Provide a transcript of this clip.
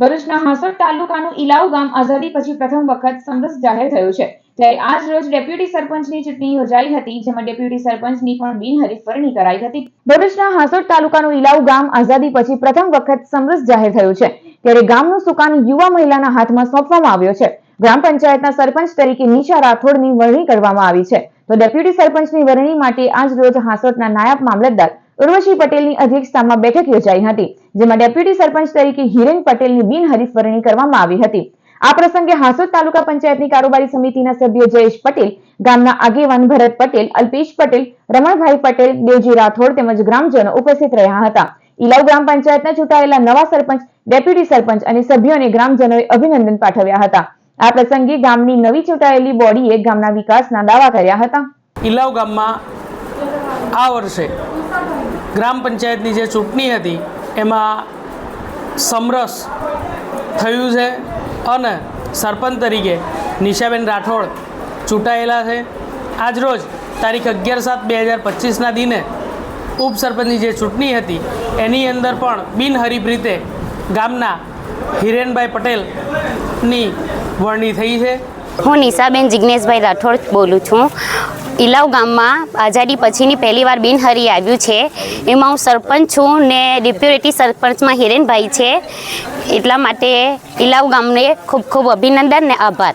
ભરૂચના હાંસોદ તાલુકાનું ઇલાવ ગામ આઝાદી પછી પ્રથમ વખત સમરસ જાહેર થયું છે. ત્યારે આજ રોજ ડેપ્યુટી સરપંચની ચૂંટણી યોજાઈ હતી, જેમાં ડેપ્યુટી સરપંચની પણ બિનહરીફ વરણી કરાઈ હતી. ભરૂચના હાંસોદ તાલુકાનું ઇલાવ ગામ આઝાદી પછી પ્રથમ વખત સમરસ જાહેર થયું છે. ત્યારે ગામનું સુકાન યુવા મહિલાના હાથમાં સોંપવામાં આવ્યો છે. ગ્રામ પંચાયતના સરપંચ તરીકે નિશા રાઠોડની વરણી કરવામાં આવી છે. તો ડેપ્યુટી સરપંચની વરણી માટે આજ રોજ હાસોટના નાયબ મામલતદાર ઉર્વશી પટેલની અધ્યક્ષતામાં બેઠક યોજાઈ હતી, જેમાં ડેપ્યુટી સરપંચ તરીકે હિરેન પટેલની બિનહરીફ કરવામાં આવી હતી. આ પ્રસંગે હાંસોદ તાલુકા પંચાયતની કારોબારી સમિતિના સભ્ય જયેશ પટેલ, ગામના આગેવાન ભરત પટેલ, અલ્પેશ પટેલ, રમણભાઈ પટેલ, દેવજી રાઠોડ તેમજ ગ્રામજનો ઉપસ્થિત રહ્યા હતા. ઇલાવ ગ્રામ પંચાયતના ચૂંટાયેલા નવા સરપંચ, ડેપ્યુટી સરપંચ અને સભ્યોને ગ્રામજનોએ અભિનંદન પાઠવ્યા હતા. આ પ્રસંગે ગામની નવી ચૂંટાયેલી બોડીએ ગામના વિકાસના દાવા કર્યા હતા. ઇલાવ ગામમાં આ વર્ષે ગ્રામ પંચાયતની જે ચૂંટણી હતી, એમાં સમરસ થયું છે અને સરપંચ તરીકે નિશાબેન રાઠોડ ચૂંટાયેલા છે. આજરોજ તારીખ અગિયાર સાત બે હજાર પચીસના દિને ઉપસરપંચની જે ચૂંટણી હતી, એની અંદર પણ બિનહરીફ રીતે ગામના હિરેનભાઈ પટેલની વરણી થઈ છે. હું નિશાબેન જિજ્ઞેશભાઈ રાઠોડ બોલું છું. ઇલાવ ગામમાં આઝાદી પછીની પહેલી વાર બિનહરી આવ્યું છે. એમાં હું સરપંચ છું ને ડેપ્યુટી સરપંચમાં હિરેનભાઈ છે. એટલા માટે ઇલાવ ગામને ખૂબ ખૂબ અભિનંદન ને આભાર.